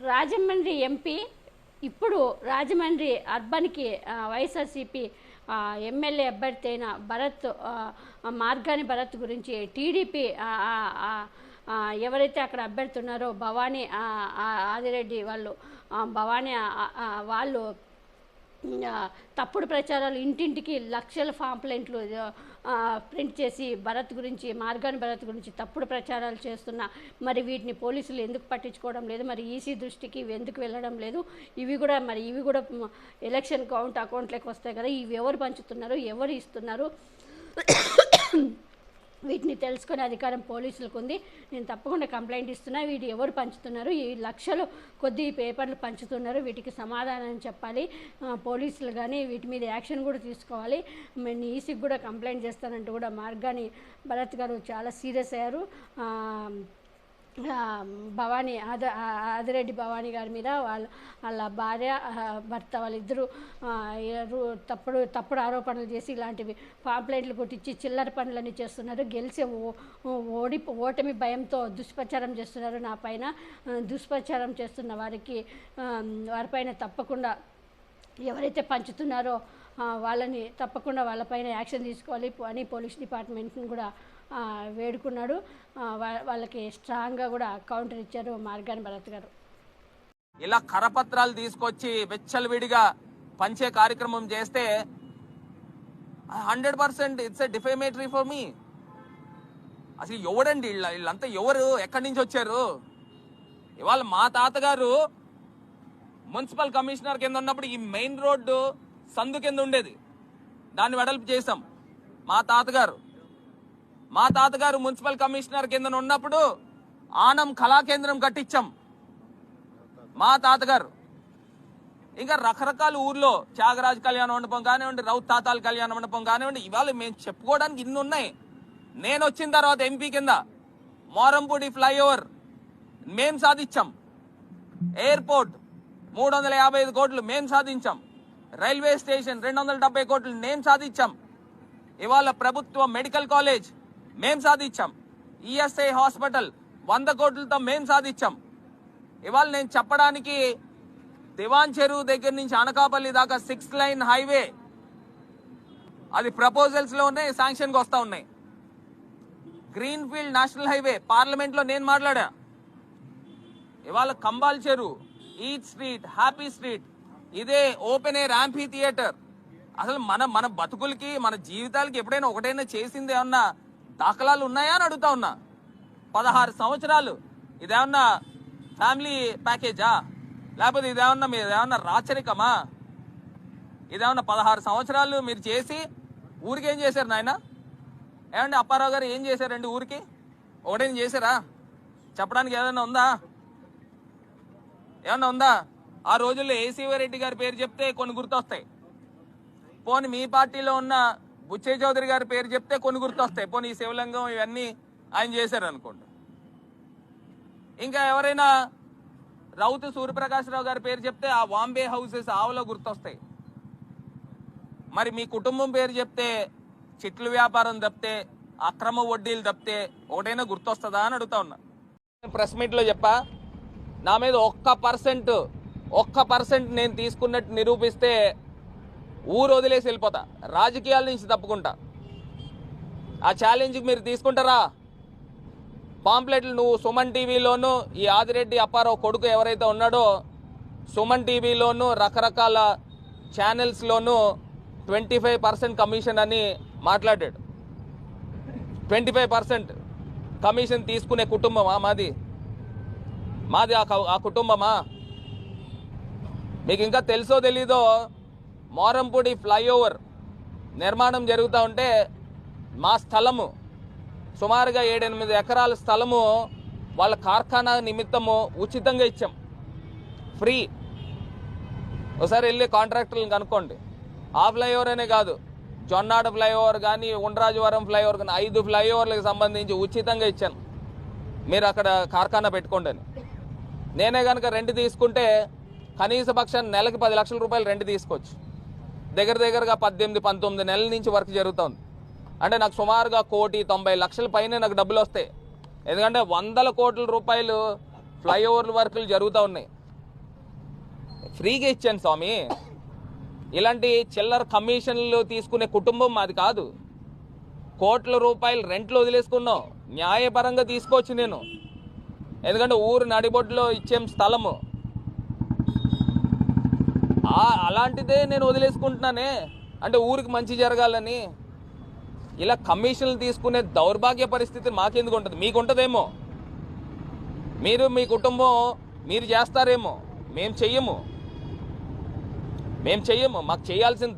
Rajahmundry MP ఇప్పుడు Rajahmundry అర్బన్కి YSRCP MLA అభ్యర్థి అయిన భరత్ మార్గాని భరత్ గురించి టీడీపీ ఎవరైతే అక్కడ అభ్యర్థి ఉన్నారో భవానీ ఆదిరెడ్డి వాళ్ళు భవానీ వాళ్ళు తప్పుడు ప్రచారాలు ఇంటింటికి లక్షల పాంప్లెంట్లు ప్రింట్ చేసి భరత్ గురించి మార్గాన్ని భరత్ గురించి తప్పుడు ప్రచారాలు చేస్తున్నా. మరి వీటిని పోలీసులు ఎందుకు పట్టించుకోవడం లేదు? మరి ఈసీ దృష్టికి ఇవి ఎందుకు వెళ్ళడం లేదు? ఇవి కూడా మరి ఇవి కూడా ఎలక్షన్ కౌంట్ అకౌంట్లోకి వస్తాయి కదా ఇవి ఎవరు పంచుతున్నారు? ఎవరు ఇస్తున్నారు? వీటిని తెలుసుకునే అధికారం పోలీసులకు ఉంది. నేను తప్పకుండా కంప్లైంట్ ఇస్తున్నా. వీటి ఎవరు పంచుతున్నారు? ఈ లక్షలు కొద్ది పేపర్లు పంచుతున్నారు. వీటికి సమాధానం చెప్పాలి. పోలీసులు కానీ వీటి మీద యాక్షన్ కూడా తీసుకోవాలి. నేను ఈసీకి కూడా కంప్లైంట్ చేస్తానంటూ కూడా మార్గాని భరత్ గారు చాలా సీరియస్ అయ్యారు. భవానీ ఆద ఆదిరెడ్డి భవానీ గారి మీద వాళ్ళ వాళ్ళ భార్య భర్త వాళ్ళిద్దరూ తప్పుడు తప్పుడు ఆరోపణలు చేసి ఇలాంటివి పాంప్లెంట్లు కొట్టించి చిల్లర పనులన్నీ చేస్తున్నారు. గెలిచే ఓ- ఓడి ఓటమి భయంతో దుష్ప్రచారం చేస్తున్నారు. నా పైన దుష్ప్రచారం చేస్తున్న వారికి వారిపైన తప్పకుండా ఎవరైతే పంచుతున్నారో వాళ్ళని తప్పకుండా వాళ్ళపైన యాక్షన్ తీసుకోవాలి. అని పోలీస్ డిపార్ట్మెంట్ని కూడా వేడుకున్నాడు. వాళ్ళకి స్ట్రాంగ్గా కూడా కౌంటర్ ఇచ్చారు మార్గాన్ భరత్ గారు. ఇలా కరపత్రాలు తీసుకొచ్చి వెచ్చలవిడిగా పంచే కార్యక్రమం చేస్తే hundred percent it's a defamatory for me. అసలు ఎవడండి వీళ్ళ వీళ్ళంతా ఎవరు? ఎక్కడి నుంచి వచ్చారు? ఇవాళ మా తాతగారు మున్సిపల్ కమిషనర్ కింద ఉన్నప్పుడు ఈ మెయిన్ రోడ్డు సందు కింద ఉండేది. దాన్ని వెడల్పు చేసాం మా తాతగారు. మా తాతగారు మున్సిపల్ కమిషనర్ కింద ఉన్నప్పుడు ఆనం కళా కేంద్రం కట్టించాం. మా తాతగారు. ఇంకా రకరకాల ఊర్లో త్యాగరాజ్ కళ్యాణ మండపం కానివ్వండి రౌత్ తాతాల కళ్యాణ మండపం కానివ్వండి ఇవాళ మేము చెప్పుకోవడానికి ఇన్ని ఉన్నాయి. నేను వచ్చిన తర్వాత ఎంపీ కింద మోరంపూడి ఫ్లైఓవర్ మేం సాధించాం. ఎయిర్పోర్ట్ మూడు వందల యాభై ఐదు కోట్లు మేం సాధించాం. రైల్వే స్టేషన్ రెండు వందల డెబ్బై కోట్లు నేను సాధించాం. ఇవాళ ప్రభుత్వ మెడికల్ కాలేజ్ మేం సాధించాం. ఈఎస్ఐ హాస్పిటల్ వంద కోట్లతో మేం సాధించాం. ఇవాళ నేను చెప్పడానికి దివాన్ చెరువు దగ్గర నుంచి అనకాపల్లి దాకా సిక్స్ లైన్ హైవే. అది ప్రపోజల్స్లోనే శాంక్షన్కి ఉన్నాయి ఉన్నాయి. గ్రీన్ ఫీల్డ్ నేషనల్ హైవే పార్లమెంట్లో నేను మాట్లాడా. ఇవాళ Kambal Cheruvu eat street happy street ఇదే ఓపెన్ ఎయిర్ యాంఫీ థియేటర్ అసలు మన మన బతుకులకి మన జీవితాలకి ఎప్పుడైనా ఒకటైనా చేసింది ఏమన్నా దాఖలాలు ఉన్నాయా అని అడుగుతా ఉన్నా. పదహారు సంవత్సరాలు. ఇదేమన్నా ఫ్యామిలీ ప్యాకేజా? లేకపోతే ఇదేమన్నా మీరు ఏమన్నా రాచరికమా? ఇదేమన్నా పదహారు సంవత్సరాలు మీరు చేసి ఊరికి ఏం చేశారు నాయన? ఏమండి అప్పారావు గారు ఏం చేశారండి ఊరికి? ఒకటేం చేశారా? చెప్పడానికి ఏదైనా ఉందా? ఏమన్నా ఉందా? ఆ రోజుల్లో ఏసీవరెడ్డి గారి పేరు చెప్తే కొన్ని గుర్తొస్తాయి. పోనీ మీ పార్టీలో ఉన్న బుచ్చే చౌదరి గారి పేరు చెప్తే కొన్ని గుర్తొస్తాయి. పోనీ ఈ శివలింగం ఇవన్నీ ఆయన చేశారు అనుకోండి. ఇంకా ఎవరైనా రౌతు సూర్యప్రకాశ్రావు గారి పేరు చెప్తే ఆ వాంబే హౌసెస్ ఆవులో గుర్తొస్తాయి. మరి మీ కుటుంబం పేరు చెప్తే చెట్లు వ్యాపారం తప్పితే అక్రమ వడ్డీలు తప్పితే ఒకటైనా గుర్తొస్తుందా అని అడుగుతా ఉన్నా. ప్రెస్ మీట్లో చెప్పా నా మీద ఒక్క పర్సెంట్ ఒక్క పర్సెంట్ నేను తీసుకున్నట్టు నిరూపిస్తే ఊరు వదిలేసి వెళ్ళిపోతా. రాజకీయాల నుంచి తప్పుకుంటా. ఆ ఛాలెంజ్కి మీరు తీసుకుంటారా? పాంప్లెట్లు నువ్వు సుమన్ టీవీలోను ఈ ఆదిరెడ్డి అప్పారావు కొడుకు ఎవరైతే ఉన్నాడో సుమన్ టీవీలోను రకరకాల ఛానల్స్లోను ట్వంటీ ఫైవ్ పర్సెంట్ కమిషన్ అని మాట్లాడాడు. ట్వంటీ ఫైవ్ పర్సెంట్ కమిషన్ తీసుకునే కుటుంబమా మాది? మాది ఆ క- ఆ కుటుంబమా? మీకు ఇంకా తెలుసో తెలీదో మోరంపూడి ఫ్లైఓవర్ నిర్మాణం జరుగుతూ ఉంటే మా స్థలము సుమారుగా ఏడెనిమిది ఎకరాల స్థలము వాళ్ళ కార్ఖానా నిమిత్తము ఉచితంగా ఇచ్చాం. ఫ్రీ. ఒకసారి వెళ్ళి కాంట్రాక్టర్లను కనుక్కోండి. ఆ ఫ్లైఓవర్ అనే కాదు జొన్నాడ ఫ్లైఓవర్ కానీ ఉండ్రాజవరం ఫ్లైఓవర్ కానీ ఐదు ఫ్లైఓవర్లకు సంబంధించి ఉచితంగా ఇచ్చాను మీరు అక్కడ కార్ఖానా పెట్టుకోండి అని. నేనే కనుక రెంట్ తీసుకుంటే కనీస పక్షాన్ని నెలకి పది లక్షల రూపాయలు రెంట్ తీసుకోవచ్చు. దగ్గర దగ్గరగా పద్దెనిమిది పంతొమ్మిది నెలల నుంచి వర్క్ జరుగుతుంది. అంటే నాకు సుమారుగా కోటి తొంభై లక్షల పైన నాకు డబ్బులు వస్తాయి. ఎందుకంటే వందల కోట్ల రూపాయలు ఫ్లైఓవర్లు వర్కులు జరుగుతూ ఉన్నాయి. ఫ్రీగా ఇచ్చాను స్వామి. ఇలాంటి చిల్లర కమిషన్లు తీసుకునే కుటుంబం మాది కాదు. కోట్ల రూపాయలు రెంట్లు వదిలేసుకున్నాం. న్యాయపరంగా తీసుకోవచ్చు నేను. ఎందుకంటే ఊరు నడిబొడ్లో ఇచ్చే స్థలము. అలాంటిదే నేను వదిలేసుకుంటున్నానే. అంటే ఊరికి మంచి జరగాలని. ఇలా కమిషన్లు తీసుకునే దౌర్భాగ్య పరిస్థితి మాకెందుకు ఉంటుంది? మీకు ఉంటుందేమో మీరు మీ కుటుంబం మీరు చేస్తారేమో. మేము చెయ్యము. మేము చెయ్యము. మాకు చేయాల్సిన